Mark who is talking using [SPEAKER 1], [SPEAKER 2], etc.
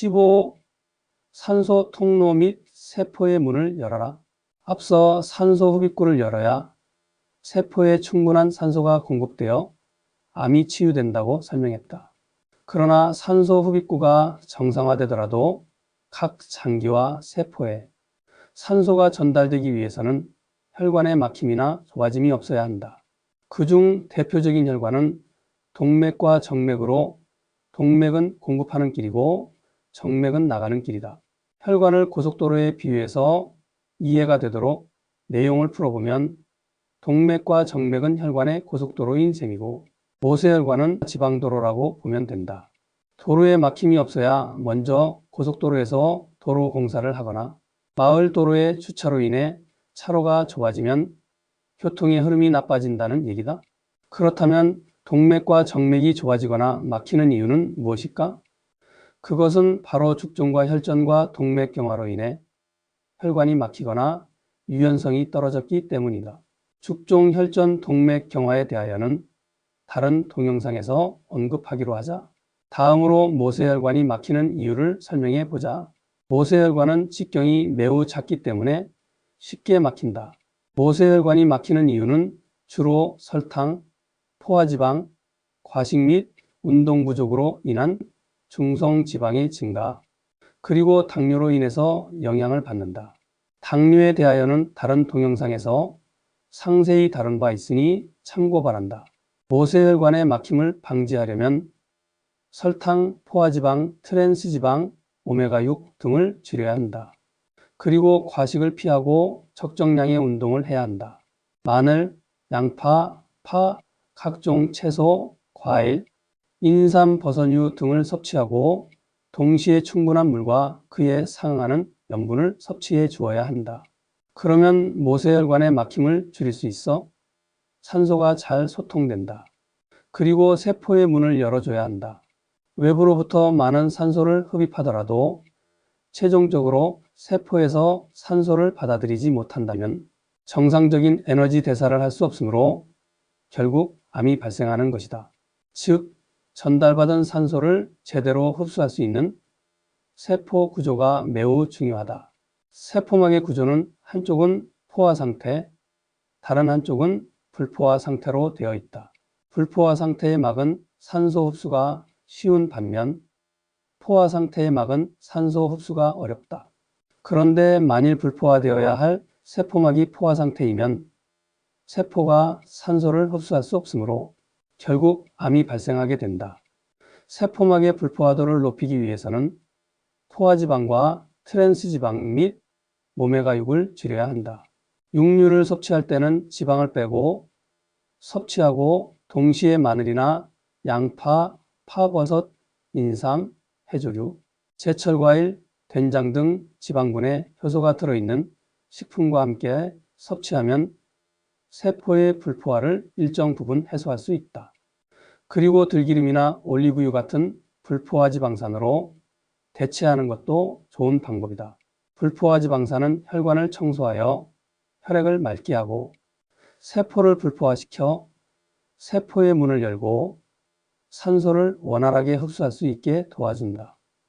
[SPEAKER 1] 15. 산소 통로 및 세포의 문을 열어라. 앞서 산소 흡입구를 열어야 세포에 충분한 산소가 공급되어 암이 치유된다고 설명했다. 그러나 산소 흡입구가 정상화되더라도 각 장기와 세포에 산소가 전달되기 위해서는 혈관의 막힘이나 좁아짐이 없어야 한다. 그중 대표적인 혈관은 동맥과 정맥으로 동맥은 공급하는 길이고 정맥은 나가는 길이다. 혈관을 고속도로에 비유해서 이해가 되도록 내용을 풀어보면 동맥과 정맥은 혈관의 고속도로인 셈이고 모세혈관은 지방도로라고 보면 된다. 도로에 막힘이 없어야 먼저 고속도로에서 도로 공사를 하거나 마을 도로의 주차로 인해 차로가 좁아지면 교통의 흐름이 나빠진다는 얘기다. 그렇다면 동맥과 정맥이 좁아지거나 막히는 이유는 무엇일까? 그것은 바로 죽종과 혈전과 동맥 경화로 인해 혈관이 막히거나 유연성이 떨어졌기 때문이다. 죽종 혈전 동맥 경화에 대하여는 다른 동영상에서 언급하기로 하자. 다음으로 모세혈관이 막히는 이유를 설명해 보자. 모세혈관은 직경이 매우 작기 때문에 쉽게 막힌다. 모세혈관이 막히는 이유는 주로 설탕, 포화지방, 과식 및 운동 부족으로 인한 중성 지방의 증가, 그리고 당뇨로 인해서 영향을 받는다. 당뇨에 대하여는 다른 동영상에서 상세히 다룬 바 있으니 참고 바란다. 모세혈관의 막힘을 방지하려면 설탕, 포화지방, 트랜스지방, 오메가6 등을 줄여야 한다. 그리고 과식을 피하고 적정량의 운동을 해야 한다. 마늘, 양파, 파, 각종 채소, 과일, 인삼, 버섯류 등을 섭취하고 동시에 충분한 물과 그에 상응하는 염분을 섭취해 주어야 한다. 그러면 모세혈관의 막힘을 줄일 수 있어 산소가 잘 소통된다. 그리고 세포의 문을 열어줘야 한다. 외부로부터 많은 산소를 흡입하더라도 최종적으로 세포에서 산소를 받아들이지 못한다면 정상적인 에너지 대사를 할 수 없으므로 결국 암이 발생하는 것이다. 즉, 전달받은 산소를 제대로 흡수할 수 있는 세포 구조가 매우 중요하다. 세포막의 구조는 한쪽은 포화 상태, 다른 한쪽은 불포화 상태로 되어 있다. 불포화 상태의 막은 산소 흡수가 쉬운 반면 포화 상태의 막은 산소 흡수가 어렵다. 그런데 만일 불포화되어야 할 세포막이 포화 상태이면 세포가 산소를 흡수할 수 없으므로 결국 암이 발생하게 된다. 세포막의 불포화도를 높이기 위해서는 포화지방과 트랜스지방 및 모메가6을 줄여야 한다. 육류를 섭취할 때는 지방을 빼고 섭취하고 동시에 마늘이나 양파, 파버섯, 인삼, 해조류, 제철과일, 된장 등 지방분에 효소가 들어있는 식품과 함께 섭취하면 세포의 불포화를 일정 부분 해소할 수 있다. 그리고 들기름이나 올리브유 같은 불포화 지방산으로 대체하는 것도 좋은 방법이다. 불포화 지방산은 혈관을 청소하여 혈액을 맑게 하고 세포를 불포화시켜 세포의 문을 열고 산소를 원활하게 흡수할 수 있게 도와준다.